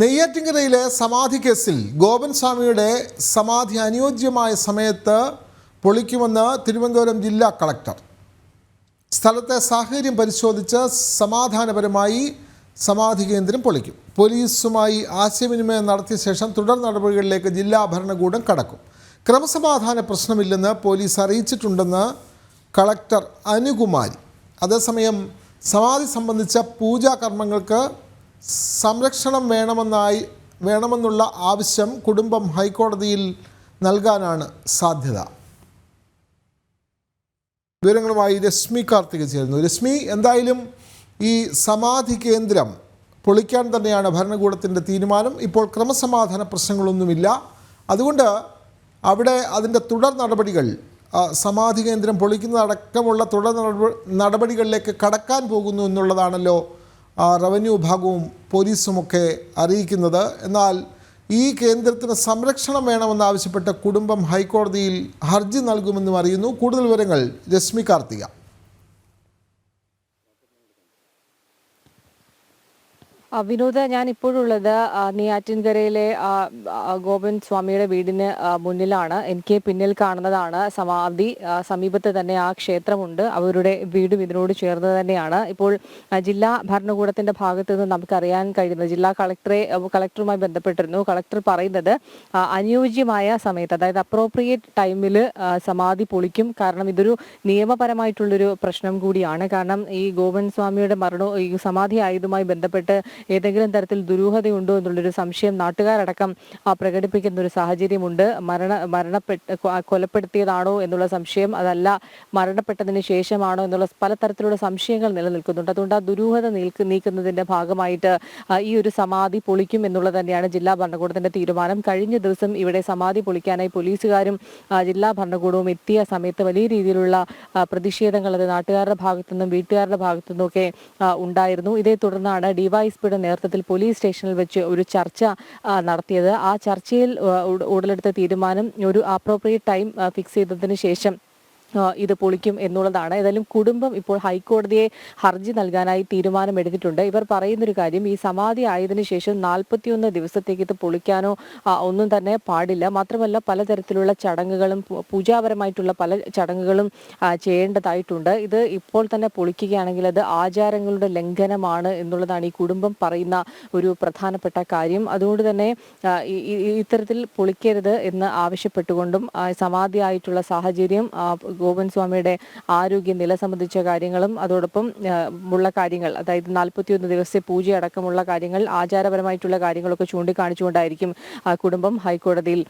നെയ്യാറ്റിങ്കരയിലെ സമാധി കേസിൽ ഗോപൻ സ്വാമിയുടെ സമാധി അനുയോജ്യമായ സമയത്ത് പൊളിക്കുമെന്ന് തിരുവനന്തപുരം ജില്ലാ കളക്ടർ. സ്ഥലത്തെ സാഹചര്യം പരിശോധിച്ച് സമാധാനപരമായി സമാധി കേന്ദ്രം പൊളിക്കും. പോലീസുമായി ആശയവിനിമയം നടത്തിയ ശേഷം തുടർ നടപടികളിലേക്ക് ജില്ലാ ഭരണകൂടം കടക്കും. ക്രമസമാധാന പ്രശ്നമില്ലെന്ന് പോലീസ് അറിയിച്ചിട്ടുണ്ടെന്ന് കളക്ടർ അനുകുമാരി. അതേസമയം സമാധി സംബന്ധിച്ച പൂജാ കർമ്മങ്ങൾക്ക് സംരക്ഷണം വേണമെന്നായി വേണമെന്നുള്ള ആവശ്യം കുടുംബം ഹൈക്കോടതിയിൽ നൽകാനാണ് സാധ്യത. വിവരങ്ങളുമായി രശ്മി കാർത്തിക ചേരുന്നു. രശ്മി എന്തായാലും ഈ സമാധി കേന്ദ്രം പൊളിക്കാൻ തന്നെയാണ് ഭരണകൂടത്തിന്റെ തീരുമാനം. ഇപ്പോൾ ക്രമസമാധാന പ്രശ്നങ്ങളൊന്നുമില്ല. അതുകൊണ്ട് അവിടെ അതിന്റെ തുടർ നടപടികൾ സമാധി കേന്ദ്രം പൊളിക്കുന്നതടക്കമുള്ള തുടർ നടപ- നടപടികളിലേക്ക് കടക്കാൻ പോകുന്നു എന്നുള്ളതാണല്ലോ റവന്യൂ വിഭാഗവും പോലീസുമൊക്കെ അറിയിക്കുന്നത്. എന്നാൽ ഈ കേന്ദ്രത്തിന് സംരക്ഷണം വേണമെന്നാവശ്യപ്പെട്ട് കുടുംബം ഹൈക്കോടതിയിൽ ഹർജി നൽകുമെന്നും അറിയുന്നു. കൂടുതൽ വിവരങ്ങൾ രശ്മി കാർത്തിക. വിനോദ ഞാൻ ഇപ്പോഴുള്ളത് നെയ്യാറ്റിൻകരയിലെ ഗോപൻ സ്വാമിയുടെ വീടിന് മുന്നിലാണ്. എനിക്ക് പിന്നിൽ കാണുന്നതാണ് സമാധി. സമീപത്ത് തന്നെ ആ ക്ഷേത്രമുണ്ട്. അവരുടെ വീടും ഇതിനോട് ചേർന്ന് തന്നെയാണ്. ഇപ്പോൾ ജില്ലാ ഭരണകൂടത്തിന്റെ ഭാഗത്ത് നിന്ന് നമുക്കറിയാൻ കഴിയുന്നത് ജില്ലാ കളക്ടറെ കളക്ടറുമായി ബന്ധപ്പെട്ടിരുന്നു. കളക്ടർ പറയുന്നത് അനുയോജ്യമായ സമയത്ത് അതായത് അപ്രോപ്രിയേറ്റ് ടൈമിൽ സമാധി പൊളിക്കും. കാരണം ഇതൊരു നിയമപരമായിട്ടുള്ളൊരു പ്രശ്നം കൂടിയാണ്. കാരണം ഈ ഗോപൻ സ്വാമിയുടെ മരണവും ഈ സമാധി ആയതുമായി ബന്ധപ്പെട്ട് ഏതെങ്കിലും തരത്തിൽ ദുരൂഹതയുണ്ടോ എന്നുള്ളൊരു സംശയം നാട്ടുകാരടക്കം പ്രകടിപ്പിക്കുന്ന ഒരു സാഹചര്യമുണ്ട്. മരണ മരണപ്പെട്ട് കൊലപ്പെടുത്തിയതാണോ എന്നുള്ള സംശയം അതല്ല മരണപ്പെട്ടതിന് ശേഷമാണോ എന്നുള്ള പലതരത്തിലുള്ള സംശയങ്ങൾ നിലനിൽക്കുന്നുണ്ട്. അതുകൊണ്ട് ആ ദുരൂഹത നീക്കുന്നതിന്റെ ഭാഗമായിട്ട് ഈ ഒരു സമാധി പൊളിക്കും എന്നുള്ളത് തന്നെയാണ് ജില്ലാ ഭരണകൂടത്തിന്റെ തീരുമാനം. കഴിഞ്ഞ ദിവസം ഇവിടെ സമാധി പൊളിക്കാനായി പോലീസുകാരും ജില്ലാ ഭരണകൂടവും എത്തിയ സമയത്ത് വലിയ രീതിയിലുള്ള പ്രതിഷേധങ്ങൾ അത് നാട്ടുകാരുടെ ഭാഗത്തുനിന്നും വീട്ടുകാരുടെ ഭാഗത്തുനിന്നും ഒക്കെ ഉണ്ടായിരുന്നു. ഇതേ തുടർന്നാണ് ഡിവൈഎസ്പിയുടെ നേതൃത്വത്തിൽ പോലീസ് സ്റ്റേഷനിൽ വെച്ച് ഒരു ചർച്ച നടത്തിയത്. ആ ചർച്ചയിൽ ഉടലെടുത്ത തീരുമാനം ഒരു അപ്രോപ്രിയേറ്റ് ടൈം ഫിക്സ് ചെയ്തതിന് ശേഷം ഇത് പൊളിക്കും എന്നുള്ളതാണ്. ഏതായാലും കുടുംബം ഇപ്പോൾ ഹൈക്കോടതിയെ ഹർജി നൽകാനായി തീരുമാനമെടുത്തിട്ടുണ്ട് ഇവർ പറയുന്നൊരു കാര്യം ഈ സമാധി ആയതിനു ശേഷം നാൽപ്പത്തിയൊന്ന് ദിവസത്തേക്ക് ഇത് പൊളിക്കാനോ ഒന്നും തന്നെ പാടില്ല. മാത്രമല്ല പലതരത്തിലുള്ള ചടങ്ങുകളും പൂജാപരമായിട്ടുള്ള പല ചടങ്ങുകളും ചെയ്യേണ്ടതായിട്ടുണ്ട്. ഇത് ഇപ്പോൾ തന്നെ പൊളിക്കുകയാണെങ്കിൽ അത് ആചാരങ്ങളുടെ ലംഘനമാണ് എന്നുള്ളതാണ് ഈ കുടുംബം പറയുന്ന ഒരു പ്രധാനപ്പെട്ട കാര്യം. അതുകൊണ്ട് തന്നെ ഇത്തരത്തിൽ പൊളിക്കരുത് എന്ന് ആവശ്യപ്പെട്ടുകൊണ്ടും സമാധി സമാധിയായിട്ടുള്ള സാഹചര്യം ഗോപൻ സ്വാമിയുടെ ആരോഗ്യനില സംബന്ധിച്ച കാര്യങ്ങളും അതോടൊപ്പം ഉള്ള കാര്യങ്ങൾ അതായത് നാൽപ്പത്തിയൊന്ന് ദിവസത്തെ പൂജ അടക്കമുള്ള കാര്യങ്ങൾ ആചാരപരമായിട്ടുള്ള കാര്യങ്ങളൊക്കെ ചൂണ്ടിക്കാണിച്ചുകൊണ്ടായിരിക്കും കുടുംബം ഹൈക്കോടതിയിൽ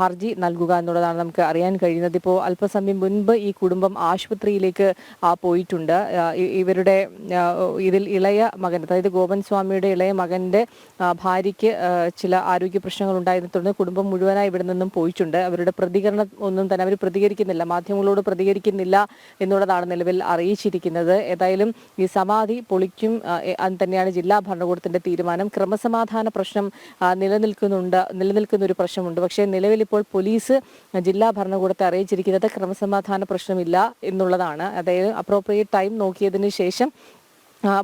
ഹർജി നൽകുക എന്നുള്ളതാണ് നമുക്ക് അറിയാൻ കഴിയുന്നത്. ഇപ്പോൾ അല്പസമയം മുൻപ് ഈ കുടുംബം ആശുപത്രിയിലേക്ക് പോയിട്ടുണ്ട്. ഇവരുടെ ഇതിൽ ഇളയ മകൻ അതായത് ഗോപൻ സ്വാമിയുടെ ഇളയ മകന്റെ ആ, ഭാര്യയ്ക്ക് ചില ആരോഗ്യ പ്രശ്നങ്ങൾ ഉണ്ടായതിനെ തുടർന്ന് കുടുംബം മുഴുവനായി ഇവിടെ നിന്നും പോയിട്ടുണ്ട്. അവരുടെ പ്രതികരണം ഒന്നും തന്നെ അവർ പ്രതികരിക്കുന്നില്ല. മാധ്യമങ്ങളോട് പ്രതികരിക്കുന്നില്ല എന്നുള്ളതാണ് നിലവിൽ അറിയിച്ചിരിക്കുന്നത്. ഏതായാലും ഈ സമാധി പൊളിക്കും തന്നെയാണ് ജില്ലാ ഭരണകൂടത്തിന്റെ തീരുമാനം. ക്രമസമാധാന പ്രശ്നം നിലനിൽക്കുന്നുണ്ട് നിലനിൽക്കുന്ന ഒരു പ്രശ്നമുണ്ട്. പക്ഷേ നിലവിൽ ഇപ്പോൾ പോലീസ് ജില്ലാ ഭരണകൂടത്തെ അറിയിച്ചിരിക്കുന്നത് ക്രമസമാധാന പ്രശ്നമില്ല എന്നുള്ളതാണ്. അതായത് അപ്രോപ്രിയേറ്റ് ടൈം നോക്കിയതിന് ശേഷം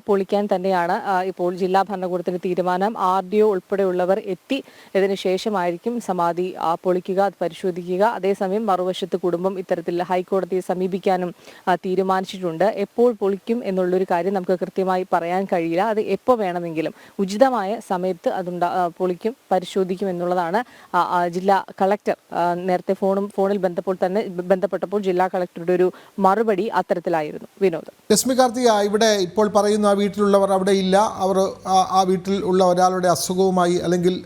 പൊളിക്കാൻ തന്നെയാണ് ഇപ്പോൾ ജില്ലാ ഭരണകൂടത്തിന്റെ തീരുമാനം. ആർ ഡി ഒ ഉൾപ്പെടെയുള്ളവർ എത്തി ഇതിനു ശേഷമായിരിക്കും സമാധി പൊളിക്കുക അത് പരിശോധിക്കുക. അതേസമയം മറുവശത്ത് കുടുംബം ഇത്തരത്തിൽ ഹൈക്കോടതിയെ സമീപിക്കാനും തീരുമാനിച്ചിട്ടുണ്ട്. എപ്പോൾ പൊളിക്കും എന്നുള്ളൊരു കാര്യം നമുക്ക് കൃത്യമായി പറയാൻ കഴിയില്ല. അത് എപ്പോൾ വേണമെങ്കിലും ഉചിതമായ സമയത്ത് അതുണ്ടാ പൊളിക്കും പരിശോധിക്കും എന്നുള്ളതാണ് ജില്ലാ കളക്ടർ നേരത്തെ ഫോണും ഫോണിൽ ബന്ധപ്പോൾ തന്നെ ബന്ധപ്പെട്ടപ്പോൾ ജില്ലാ കളക്ടറുടെ ഒരു മറുപടി അത്തരത്തിലായിരുന്നു. വിനോദ്. ഇവിടെ ഇപ്പോൾ പറയുന്ന ആ വീട്ടിലുള്ളവർ അവിടെ ഇല്ല. അവർ ആ- വീട്ടിൽ ഉള്ള ഒരാളുടെ അസുഖവുമായി അല്ലെങ്കിൽ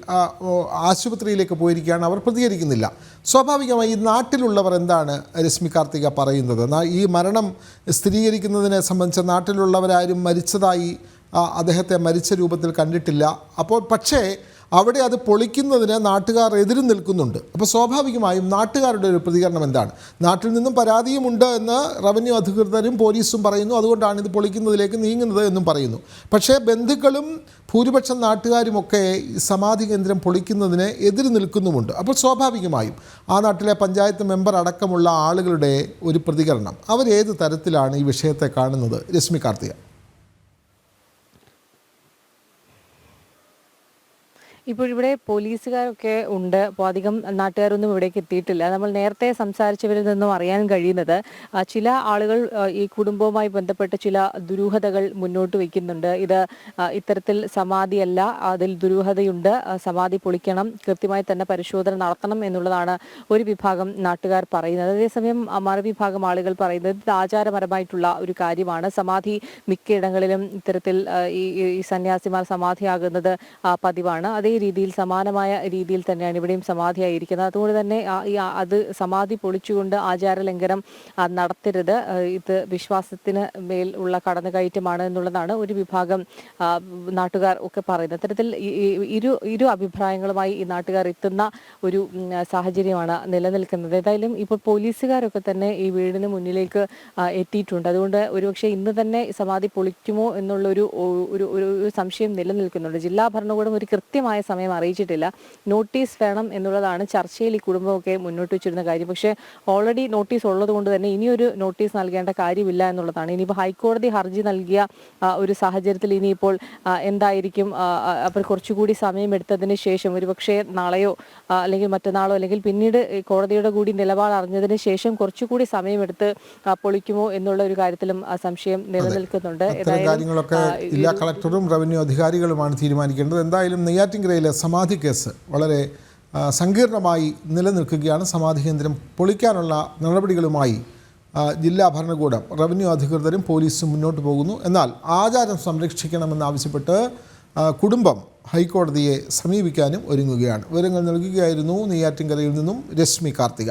ആശുപത്രിയിലേക്ക് പോയിരിക്കുകയാണ്. അവർ പ്രതികരിക്കുന്നില്ല. സ്വാഭാവികമായി ഈ നാട്ടിലുള്ളവർ എന്താണ് രശ്മി കാർത്തിക പറയുന്നത്? ഈ മരണം സ്ഥിരീകരിക്കുന്നതിനെ സംബന്ധിച്ച് നാട്ടിലുള്ളവരാരും മരിച്ചതായി അദ്ദേഹത്തെ മരിച്ച രൂപത്തിൽ കണ്ടിട്ടില്ല. അപ്പോൾ പക്ഷേ അവിടെ അത് പൊളിക്കുന്നതിന് നാട്ടുകാർ എതിരും നിൽക്കുന്നുണ്ട്. അപ്പോൾ സ്വാഭാവികമായും നാട്ടുകാരുടെ ഒരു പ്രതികരണം എന്താണ്? നാട്ടിൽ നിന്നും പരാതിയുമുണ്ട് എന്ന് റവന്യൂ അധികൃതരും പോലീസും പറയുന്നു. അതുകൊണ്ടാണ് ഇത് പൊളിക്കുന്നതിലേക്ക് നീങ്ങുന്നത് എന്നും പറയുന്നു. പക്ഷേ ബന്ധുക്കളും ഭൂരിപക്ഷം നാട്ടുകാരുമൊക്കെ സമാധി കേന്ദ്രം പൊളിക്കുന്നതിന് എതിര് നിൽക്കുന്നുമുണ്ട്. അപ്പോൾ സ്വാഭാവികമായും ആ നാട്ടിലെ പഞ്ചായത്ത് മെമ്പർ അടക്കമുള്ള ആളുകളുടെ ഒരു പ്രതികരണം. അവരേത് തരത്തിലാണ് ഈ വിഷയത്തെ കാണുന്നത്? രശ്മി കാർത്തിക. ഇപ്പോൾ ഇവിടെ പോലീസുകാരൊക്കെ ഉണ്ട്. അപ്പോൾ അധികം നാട്ടുകാരൊന്നും ഇവിടേക്ക് എത്തിയിട്ടില്ല. നമ്മൾ നേരത്തെ സംസാരിച്ചവരിൽ നിന്നും അറിയാൻ കഴിയുന്നത് ചില ആളുകൾ ഈ കുടുംബവുമായി ബന്ധപ്പെട്ട് ചില ദുരൂഹതകൾ മുന്നോട്ട് വയ്ക്കുന്നുണ്ട്. ഇത് ഇത്തരത്തിൽ സമാധിയല്ല. അതിൽ ദുരൂഹതയുണ്ട്. സമാധി പൊളിക്കണം. കൃത്യമായി തന്നെ പരിശോധന നടത്തണം എന്നുള്ളതാണ് ഒരു വിഭാഗം നാട്ടുകാർ പറയുന്നത്. അതേസമയം മറുവിഭാഗം ആളുകൾ പറയുന്നത് ഇത് ആചാരപരമായിട്ടുള്ള ഒരു കാര്യമാണ്. സമാധി മിക്കയിടങ്ങളിലും ഇത്തരത്തിൽ ഈ സന്യാസിമാർ സമാധിയാകുന്നത് പതിവാണ്. അതേ രീതിയിൽ സമാനമായ രീതിയിൽ തന്നെയാണ് ഇവിടെയും സമാധിയായിരിക്കുന്നത്. അതുകൊണ്ട് തന്നെ അത് സമാധി പൊളിച്ചുകൊണ്ട് ആചാരലംഘനം നടത്തരുത്. ഇത് വിശ്വാസത്തിന് മേൽ ഉള്ള കടന്നുകയറ്റമാണ് എന്നുള്ളതാണ് ഒരു വിഭാഗം നാട്ടുകാർ ഒക്കെ പറയുന്നത്. അത്തരത്തിൽ ഇരു ഇരു അഭിപ്രായങ്ങളുമായി ഈ നാട്ടുകാർ എത്തുന്ന ഒരു സാഹചര്യമാണ് നിലനിൽക്കുന്നത്. ഏതായാലും ഇപ്പോൾ പോലീസുകാരൊക്കെ തന്നെ ഈ വീടിന് മുന്നിലേക്ക് എത്തിയിട്ടുണ്ട്. അതുകൊണ്ട് ഒരുപക്ഷെ ഇന്ന് തന്നെ സമാധി പൊളിക്കുമോ എന്നുള്ളൊരു ഒരു ഒരു സംശയം നിലനിൽക്കുന്നുണ്ട്. ജില്ലാ ഭരണകൂടം ഒരു കൃത്യമായ സമയം അറിയിച്ചിട്ടില്ല. നോട്ടീസ് വേണം എന്നുള്ളതാണ് ചർച്ചയിൽ ഈ കുടുംബമൊക്കെ മുന്നോട്ട് വെച്ചിരുന്ന കാര്യം. പക്ഷേ ഓൾറെഡി നോട്ടീസ് ഉള്ളത് കൊണ്ട് തന്നെ ഇനിയൊരു നോട്ടീസ് നൽകേണ്ട കാര്യമില്ല എന്നുള്ളതാണ്. ഇനിയിപ്പോൾ ഹൈക്കോടതി ഹർജി നൽകിയ ഒരു സാഹചര്യത്തിൽ ഇനിയിപ്പോൾ എന്തായിരിക്കും അവർ കുറച്ചുകൂടി സമയം എടുത്തതിന് ശേഷം ഒരുപക്ഷെ നാളെയോ അല്ലെങ്കിൽ മറ്റന്നാളോ അല്ലെങ്കിൽ പിന്നീട് കോടതിയുടെ കൂടി നിലപാട് അറിഞ്ഞതിന് ശേഷം കുറച്ചുകൂടി സമയമെടുത്ത് പൊളിക്കുമോ എന്നുള്ള ഒരു കാര്യത്തിലും സംശയം നിലനിൽക്കുന്നുണ്ട്. കാര്യങ്ങളൊക്കെ ജില്ലാ കളക്ടറും റവന്യൂ അധികാരികളുമാണ് തീരുമാനിക്കേണ്ടത്. എന്തായാലും നെയ്യാറ്റിൻകരയിലെ സമാധി കേസ് വളരെ സങ്കീർണമായി നിലനിൽക്കുകയാണ്. സമാധി കേന്ദ്രം പൊളിക്കാനുള്ള നടപടികളുമായി ജില്ലാ ഭരണകൂടം റവന്യൂ അധികൃതരും പോലീസും മുന്നോട്ട് പോകുന്നു. എന്നാൽ ആചാരം സംരക്ഷിക്കണമെന്നാവശ്യപ്പെട്ട് കുടുംബം ഹൈക്കോടതിയെ സമീപിക്കാനും ഒരുങ്ങുകയാണ്. വിവരങ്ങൾ നൽകുകയായിരുന്നു നെയ്യാറ്റിൻകരയിൽ നിന്നും രശ്മി കാർത്തിക.